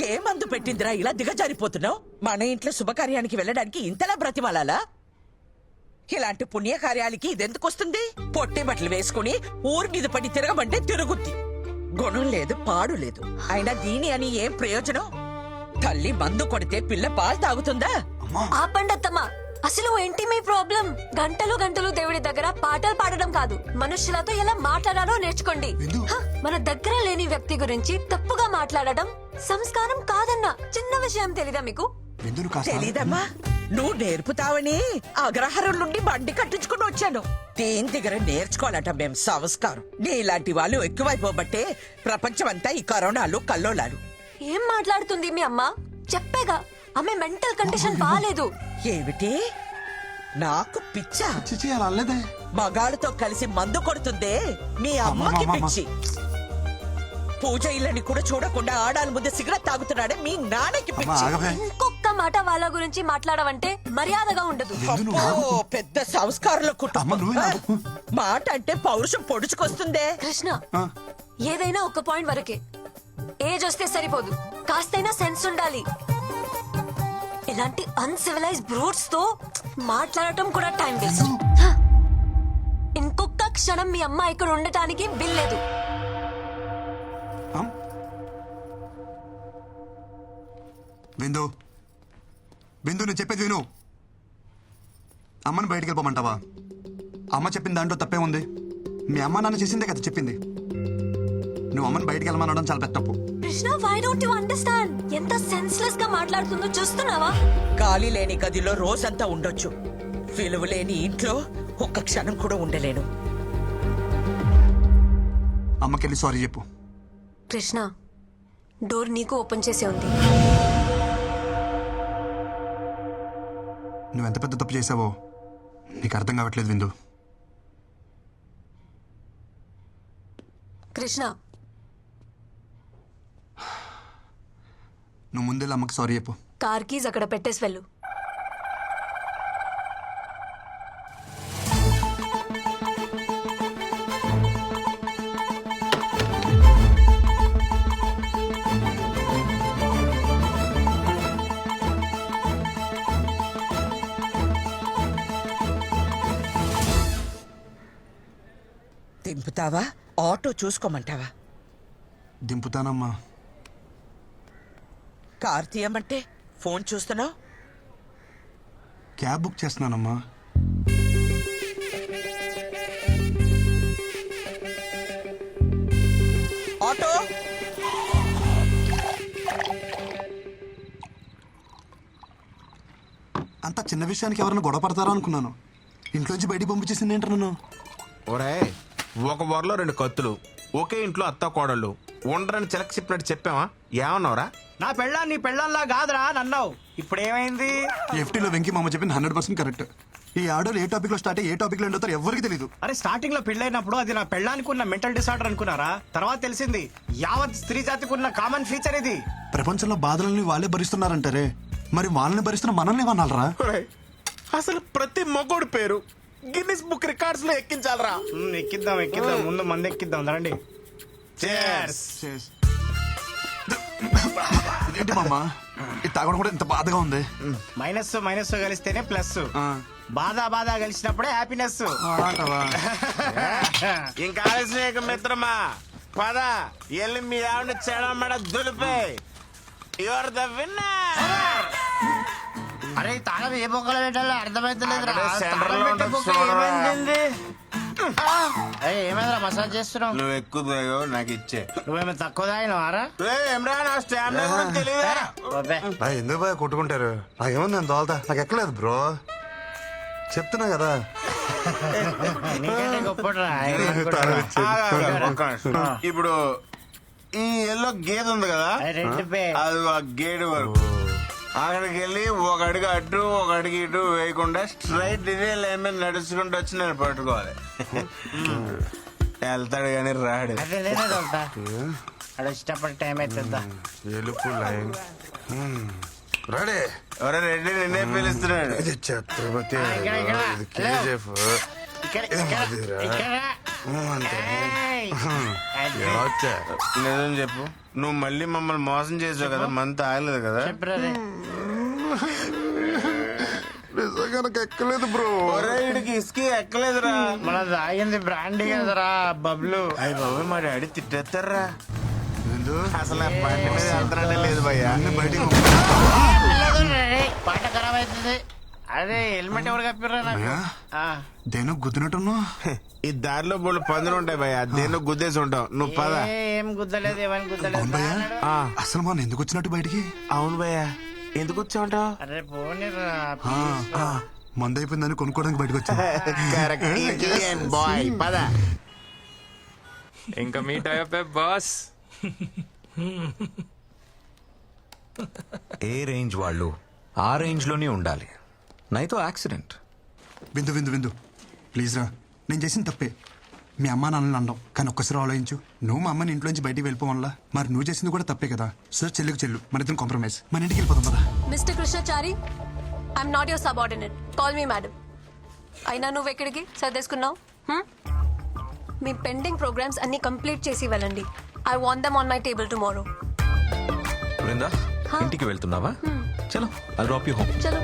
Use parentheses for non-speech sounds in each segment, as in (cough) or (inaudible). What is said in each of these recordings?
ఏ మందు పెట్టిందిరా? ఇలా దిగజారిపోతున్నావు? మన ఇంట్లో శుభకార్యానికి వెళ్ళడానికి ఇంతలా బ్రతిమాలాలా? ఇలాంటి పుణ్యకార్యాలకి ఇదెందుకు వస్తుంది? పొట్టి బట్టలు వేసుకుని ఊరి మీద పడి తిరగమంటే తిరుగుద్ది. గుణం లేదు పాడు లేదు. అయినా దీని అని ఏం ప్రయోజనం? తల్లి మందు కొడితే పిల్ల పాలు తాగుతుందా? ఆపండి అత్తమ్మ అసలు ఏంటి మీ ప్రాబ్లం? గంటలు గంటలు దేవుడి దగ్గర పాటలు పాడడం కాదు. మనుషులతో ఎలా మాట్లాడాలో నేర్చుకోండి. హ, మన దగ్గర లేని వ్యక్తి గురించి తప్పుగా మాట్లాడడం సంస్కారం కాదన్న చిన్న విషయం తెలీదా మీకు? తెలీదమ్మా. నువ్వు నేర్పుతావని అగ్రహారం నుండి బండి కట్టించుకుని వచ్చాను. దేని దగ్గర నేర్చుకోవాలట మేం సంస్కారం. నీలాంటి వాళ్ళు ఎక్కువైపోబట్టే ప్రపంచమంతా ఈ కరోనాలు కల్లోలాలు. ఏం మాట్లాడుతుంది మీ అమ్మ? చెప్పేగా. ఆమె మెంటల్ కండిషన్ బాగాలేదు ఏమిటి? నాకు పిచ్చా? చిచి అలా అనలేదే. మగాళ్ళతో కలిసి మందు కొడుతుందే? మీ అమ్మకి. పిచ్చి. పూజ ఇళ్ళని కూడా చూడకుండా ఆడాల ముందు సిగరెట్ తాగుతున్నాడే మీ నాన్నకి అమ్మా పిచ్చి. ఆగవే. ఇంకొక మాట వాళ్ళ గురించి మాట్లాడవంటే మర్యాదగా ఉండదు. విందు నువ్వు అబ్బో, ఆగు. పెద్ద సంస్కారంలో అమ్మ, కుటుంబం నువ్వే. మాట అంటే పౌరుషం పొడుచుకొస్తుందే? కృష్ణ ఆ, ఏదైనా ఒక పాయింట్ వరకే. ఏజ్ వస్తే సరిపోదు. కాస్తైనా సెన్స్ ఉండాలి. ఇలాంటి అన్సివిలైజ్ బ్రూట్స్తో మాట్లాడటం కూడా టైం వేస్ట్. ఇంకొక క్షణం మీ అమ్మ ఇక్కడ ఉండటానికి వీల్లేదు? విందు. విందు నేను చెప్పేది విను. అమ్మని బయటికి వెళ్ళిపోమంటావా? అమ్మ చెప్పిన దాంట్లో తప్పే ఉంది. మీ అమ్మ నాన్న చేసిందే కదా చెప్పింది. నువ్వు అమ్మని బయటికి వెళ్ళమనడం చాలా పెద్ద తప్పు. Krishna why don't you understand ఎంత సెన్స్లెస్గా మాట్లాడుతుందో చూస్తున్నావా? గాలి లేని గదిలో రోజంతా ఉండొచ్చు. విలువ లేని ఇంట్లో ఒక్క క్షణం కూడా ఉండలేను. అమ్మకెళ్ళి సారీ చెప్పు. కృష్ణ డోర్ నీకు ఓపెన్ చేసే ఉంది. నువ్వు ఎంత పెద్ద తప్పు చేసావో నీకు అర్థం కావట్లేదు విందు. కృష్ణ నువ్వు ముందెళ్ళి అమ్మకి సారీ చెప్పు. కార్ కీజ్ అక్కడ పెట్టేసి వెళ్ళు. దింపుతావా? ఆటో చూసుకోమంటావా? దింపుతానమ్మా. కార్ తీయమంటే ఫోన్ చూస్తున్నావు? క్యాబ్ బుక్ చేస్తున్నానమ్మా. ఆటో? అంత చిన్న విషయానికి ఎవరైనా గొడవ పడతారా అనుకున్నాను. ఇంట్లోంచి బయటికి పంపించేసింది ఏంటి నన్ను? ఒరే ఒక వరలో రెండు కత్తులు ఒకే ఇంట్లో అత్త కోడళ్ళు ఉండరని చిలక చెప్పినట్టు చెప్పావా? ఏమన్నావురా? నా పెళ్ళాం నీ పెళ్ళంలా కాదురా నన్నావు ఇప్పుడు ఏమైంది ఎఫ్టీలో వెంకీ మామ చెప్పింది హండ్రెడ్ పర్సెంట్ కరెక్ట్. ఈ ఆర్డర్ ఏ టాపిక్లో స్టార్ట్ అయ్యి ఏ టాపిక్లో ఎండ్ అవుతారో ఎవరికి తెలియదు అరే స్టార్టింగ్లో పెళ్ళైనప్పుడు అది నా పెళ్ళానికి ఉన్న మెంటల్ డిసార్డర్ అనుకున్నారా? తర్వాత తెలిసింది యావత్ స్త్రీ జాతికి ఉన్న కామన్ ఫీచర్ ఇది. ప్రపంచంలో బాధలని వాళ్ళే భరిస్తున్నారంటారే మరి వాళ్ళని భరిస్తున్న మనల్ని ఏమన్నారా ఒరేయ్, అసలు ప్రతి మగోడి పేరు గిన్నిస్ బుక్ రికార్డ్స్లో ఎక్కించాలరా ఎక్కిద్దాం ఎక్కిద్దాం. ముందు మంది ఎక్కిద్దాం రండి. Cheers. ఏంటి మామ? ఇది తాగడం కూడా ఇంత బాధగా ఉంది. మైనస్ మైనస్ కలిస్తేనే ప్లస్ ఆ. బాధ బాధ కలిసినప్పుడే హ్యాపీనెస్? (laughs) ఇంకా ఆలస్యం మిత్రమా? పద ఎల్లి మీ ఆవిడ చెడమడ దులిపే. యువర్ ద విన్నర్ అరే తాగం ఏ బొక్కలు పెట్టాలో అర్థమైతలేదు ఏమైందిరా? మసాజ్ చేస్తున్నావు? నువ్వు ఎక్కువ నాకు ఇచ్చే నువ్వేమో తక్కువ తాగినవారా ఎందుకు బాయ్ కొట్టుకుంటారు? నాకేముంది నేను తోలుతా. నాకు ఎక్కలేదు బ్రో. చెప్తున్నా కదా. ఇప్పుడు ఈ ఎల్లో గేదె ఉంది కదా? అది ఆ గేట్ వరకు. అక్కడికి వెళ్ళి ఒక అడుగు అటు ఒక అడుగు ఇటు వేయకుండా స్ట్రైట్ ఇదే లైన్ మీద నడుచుకుంటూ వచ్చి నేను పట్టుకోవాలి. వెళ్తాడు కానీ రాడు. అదే అక్కడ వచ్చేటప్పుడు టైం అవుతుందా ఎలుపు లైన్. రెడీ. ఎవరో రెడ్డి నిన్నే పిలుస్తున్నాడు. ఇది ఛత్రపతి ఇక్కడ, ఇక్కడ. ఇది కేజీఎఫ్. ఇక్కడ ఇక్కడ. ఇక్కడ. అంతే. ఏయ్. నిజం చెప్పు. నువ్వు మళ్ళీ మమ్మల్ని మోసం చేసావు కదా మంత్ ఆగలేదు కదా? నిజంగా నాకు ఎక్కలేదు బ్రో. ఒరే ఇడికి ఇసుకి ఎక్కలేదురా. మన తాగింది బ్రాండీ కదరా బబ్లు. అయ్యి బాబు మా డాడీ తిట్టేస్తారా అసలు ఆ బండి మీద వెళ్తానే లేదు భయ్యా. బయటికి పాట ఖరాబ్ అవుతుంది. అదే హెల్మెట్ ఎవరు కప్పిర్రా నాకు? భయ్యా ఆ, దేనో గుద్దినట్టున్నావు? ఈ దారిలో బోళ్ళు పందులు ఉంటాయి భయ్యా దేన్నో గుద్దేసి ఉంటావు? నువ్వు పద. ఏ, ఏం గుద్దలేదు ఏమని గుద్దలేదు అవును భయ్యా. ఆ, అసలు మనం ఎందుకు వచ్చినట్టు బయటికి? అవును భయ్యా. ఎందుకు వచ్చావుంటావు అరే పోనీరా ఆ, ఆ, మందు అయిపోయిందని కొనుక్కోవడానికి బయటకు వచ్చా కరెక్ట్ బాయ్ పద. ఇంకా మీట్ బాస్ ఏ రేంజ్ వాళ్ళు ఆ రేంజ్లోనే ఉండాలి. నైతో యాక్సిడెంట్. విందు విందు విందు. ప్లీజ్ రా. నేను చేసిన తప్పే. మీ అమ్మ నాన్నని అనడం కానీ ఒక్కసారి ఆలోచించు. నువ్వు మా అమ్మని ఇంట్లోంచి బయటికి వెళ్ళిపోవాలా మరి నువ్వు చేసింది కూడా తప్పే కదా. సో చెల్లికి చెల్లు. మన ఇద్దరం కాంప్రమైజ్ మన ఇంటికి వెళ్ళిపోదాం పదా. Mister Krishnachari I'm not your subordinate call me madam అయినా నువ్వు ఎక్కడికి? సర్దేసుకున్నావు హ్మ్? మీ పెండింగ్ ప్రోగ్రామ్స్ అన్ని కంప్లీట్ చేసి వెళ్ళండి. I want them on my table tomorrow Brinda ఇంటికి వెళ్తున్నావా? చలో ఐ డ్రాప్ యూ హోమ్ చలో.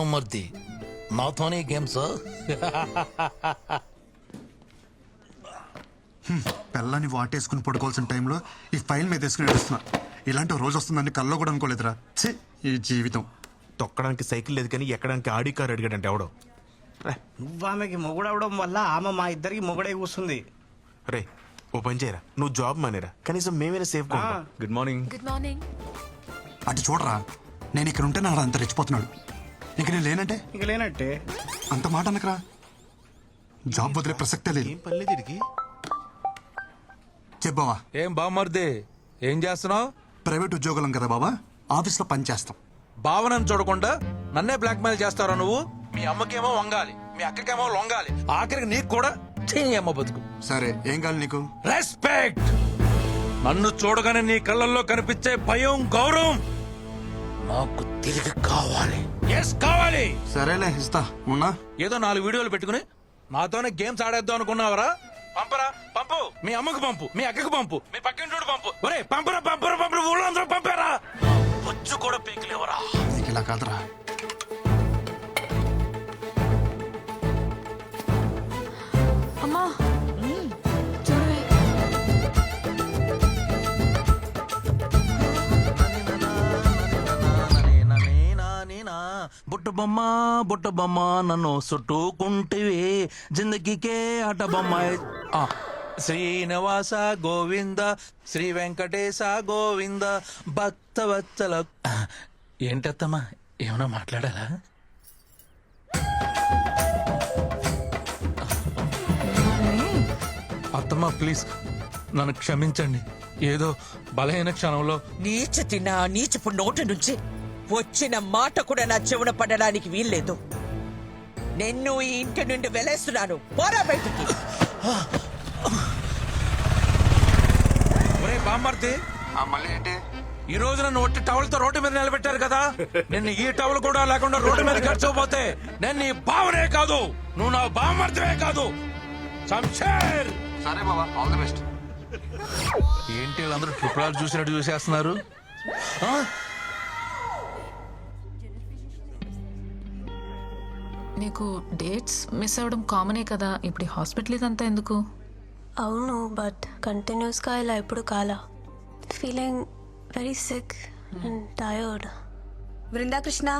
ఏ బామ్మర్ది నాతోనే గేమ్స్ పిల్లని వాటేసుకుని పడుకోవాల్సిన టైంలో ఈ ఫైల్ మీద వేసుకుని ఏడుస్తున్నా. ఇలాంటి రోజు వస్తుందని కల్లో కూడా అనుకోలేదురా. ఛీ ఈ జీవితం. తొక్కడానికి సైకిల్ లేదు కానీ ఎక్కడానికి ఆడి కార్ అడిగాడంటే ఎవడో? నువ్వు ఆమెకి మొగుడవడం వల్ల ఆమె మా ఇద్దరికి మొగుడే కూస్తుంది రే ఓ పని చేయరా. నువ్వు జాబ్ మానేరా. కనీసం మేమైనా safe good morning good morning అటు చూడరా నేను ఇక్కడ ఉంటే నాడు అంత రెచ్చిపోతున్నాడు. ఇంక నేను లేనంటే? ఇక లేనట్టే. అంత మాట అనకరా. జాబ్ వదిలే ప్రసక్తే లేదు. ఏం పర్లేదు ఇడికి చెప్పావా ఏం బామ్మర్ది ఏం చేస్తున్నావు? ప్రైవేట్ ఉద్యోగులం కదా బాబా ఆఫీస్లో పని చేస్తాం. భావనను చూడకుండా నన్నే బ్లాక్మెయిల్ చేస్తారా నువ్వు? మీ అమ్మకేమో వంగాలి. మీ అక్కకేమో లొంగాలి. ఆఖరికి నీకు కూడా చేయి అమ్మ బతుకు. సరే ఏం కావాలి నీకు? రెస్పెక్ట్! నన్ను చూడగానే నీ కళ్ళల్లో కనిపించే భయం గౌరవం నాకు తిరిగి కావాలి. ఎస్ కావాలి. సరేలే ఇస్తా. ఉన్నా? ఏదో నాలుగు వీడియోలు పెట్టుకుని నాతోనే గేమ్స్ ఆడేద్దాం అనుకున్నావరా? పంపరా పంపు. మీ అమ్మకు పంపు మీ అక్కకు పంపు మీ పక్కింటోడు పంపు. ఒరే పంపరా పంపరా పంపరా ఊళ్ళో అందరూ పంపారా? బొచ్చు కూడా పీకలేవరా నీకు ఇలా కాదురా. బొమ్మ బుట్ట బొమ్మ నన్ను చుట్టుకుంటివి. జిందగీకే ఆట బొమ్మ ఆ, శ్రీనివాస గోవింద శ్రీ వెంకటేశ గోవింద భక్త వత్సల ఏంటత్తమ్మా ఏమైనా మాట్లాడాలా? అత్తమ్మ ప్లీజ్ నన్ను క్షమించండి. ఏదో బలహీన క్షణంలో నీచ తిన్నా నీచపు నోటి నుంచి వచ్చిన మాట కూడా నా చెవున పడడానికి వీల్లేదు. నిన్ను ఈ ఇంటి నుండి వెలేస్తున్నాను. పోరా బయటికి. ఒరే మళ్ళీ ఏంటి? ఈ రోజు నన్ను ఒట్టి టవల్తో రోడ్డు మీద నిలబెట్టారు కదా? నిన్ను ఈ టవల్ కూడా లేకుండా రోడ్డు మీద ఖర్చుపోతే నేను నీ బావనే కాదు. నువ్వు నా బామ్మర్తివే కాదు. సరే బాబా ఆల్ ది బెస్ట్ ఏంటి వీళ్ళందరూ ట్రిపుల్ ఆర్ చూసినట్టు చూసేస్తున్నారు? నీకు డేట్స్ మిస్ అవ్వడం కామనే కదా? ఇప్పుడు హాస్పిటల్ ఇదంతా ఎందుకు? అవును బట్ కంటిన్యూస్గా ఇలా ఎప్పుడు కాలా? Feeling very sick and tired Brinda Krishna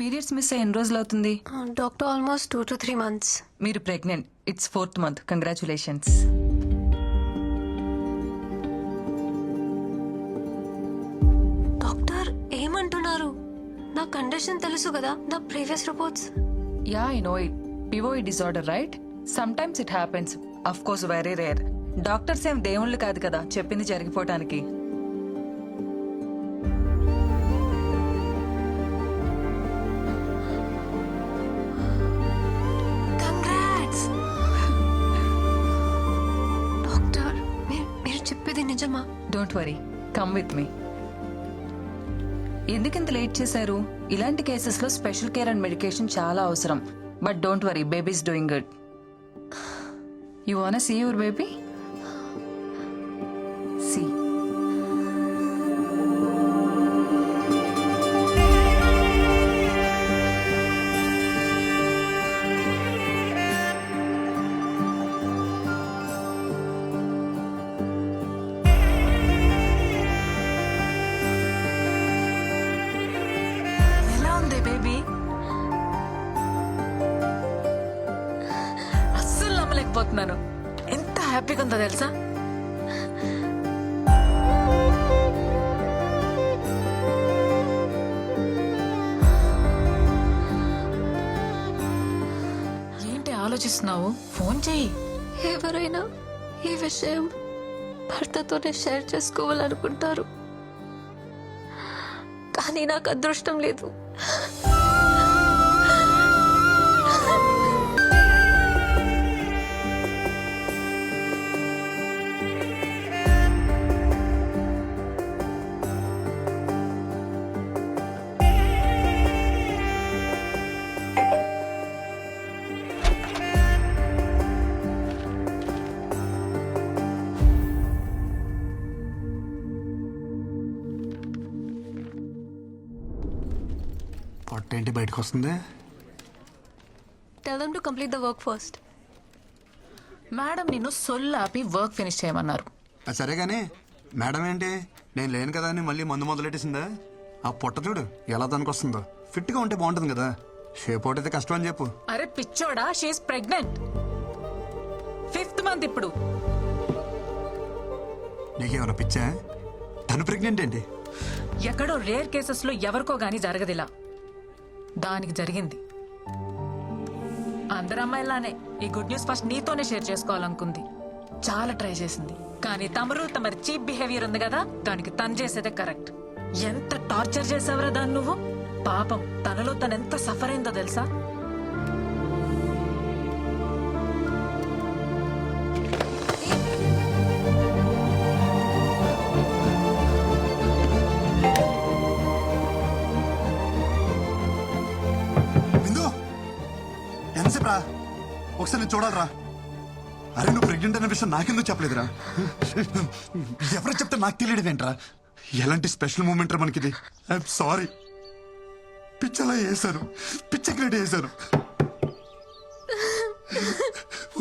periods miss అయ్యి ఎన్ని రోజులు అవుతుంది? Doctor almost two to three months. మీరు pregnant. It's fourth month. Congratulations. తెలుసు కదా నా previous reports yeah I know it POI disorder right sometimes it happens of course very rare doctors ఏం దేవుళ్ళు కాదు కదా చెప్పింది జరిగిపోవటానికి. డాక్టర్ మీరు మీరు చెప్పేది నిజమా? Don't worry come with me ఎందుకు ఇంత లేట్ చేశారు? ఇలాంటి కేసెస్లో స్పెషల్ కేర్ అండ్ మెడికేషన్ చాలా అవసరం. But don't worry baby's doing good. You want see your baby అస్సలు ఎంత హ్యాపీగా ఉందో తెలుసా? ఏంటి ఆలోచిస్తున్నావు? ఫోన్ చెయ్యి. ఎవరైనా ఈ విషయం భర్తతోనే షేర్ చేసుకోవాలనుకుంటారు. కానీ నాకు అదృష్టం లేదు. పొట్ట ఏంటి బయటకు వస్తుంది tell them to complete the work first madam నిన్ను సొల్లాపి వర్క్ ఫినిష్ చేయమన్నారు. అది సరే కానీ మేడం ఏంటి? నేను లేను కదా అని మళ్ళీ మందు మొదలెట్టేసిందా? ఆ పొట్ట చూడు ఎలా దానికి వస్తుందో ఫిట్గా ఉంటే బాగుంటుంది కదా. షేప్ అవుట్ అయితే కష్టం అని చెప్పు. అరే పిచ్చోడా షీఈ్ ప్రెగ్నెంట్ ఫిఫ్త్ మంత్ ఇప్పుడు. నీకేమైనా పిచ్చా? తను ప్రెగ్నెంట్ ఏంటి? ఎక్కడో రేర్ కేసెస్లో ఎవరికో గానీ జరగదిలా. దానికి జరిగింది. అందరు అమ్మాయిలానే ఈ గుడ్ న్యూస్ ఫస్ట్ నీతోనే షేర్ చేసుకోవాలనుకుంది. చాలా ట్రై చేసింది. కానీ తమరు తమరి చీప్ బిహేవియర్ ఉంది కదా దానికి తను చేసేదే కరెక్ట్. ఎంత టార్చర్ చేసావరా దాన్ని నువ్వు? పాపం తనలో తను ఎంత సఫర్ అయిందో తెలుసా? ఒకసారి నేను చూడాలరా. అరే నువ్వు ప్రెగ్నెంట్ అనే విషయం నాకెందుకు చెప్పలేదురా? ఎవరు చెప్తే నాకు తెలియడమేంట్రా ఎలాంటి స్పెషల్ మూమెంట్ రా మనకిది? ఐఎమ్ సారీ పిచ్చలా వేశాను పిచ్చ క్రియేట్ వేశాను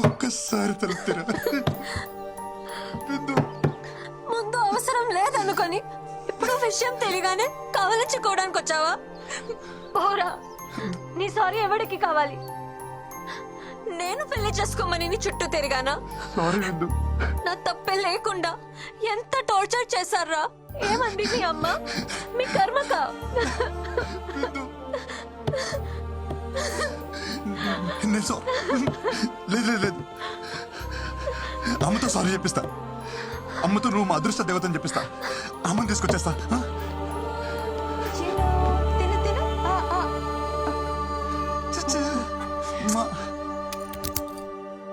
ఒక్కసారి తలుపుతారా. ముందు అవసరం లేదనుకొని ఇప్పుడు విషయం తెలియగానే కవలించుకోవడానికి వచ్చావా పోరా. నీ సారీ ఎవరికి కావాలి? నేను పెళ్ళి చేసుకోమని చుట్టూ తిరిగానా? నా తప్పే లేకుండా ఎంత టార్చర్ చేశారా? ఏమంది మీ అమ్మ? మీ కర్మక? లేదు లేదు అమ్మతో సారీ చెప్పిస్తా. అమ్మతో నువ్వు మా అదృష్ట దేవతని చెప్పిస్తా. అమ్మని తీసుకొచ్చేస్తా?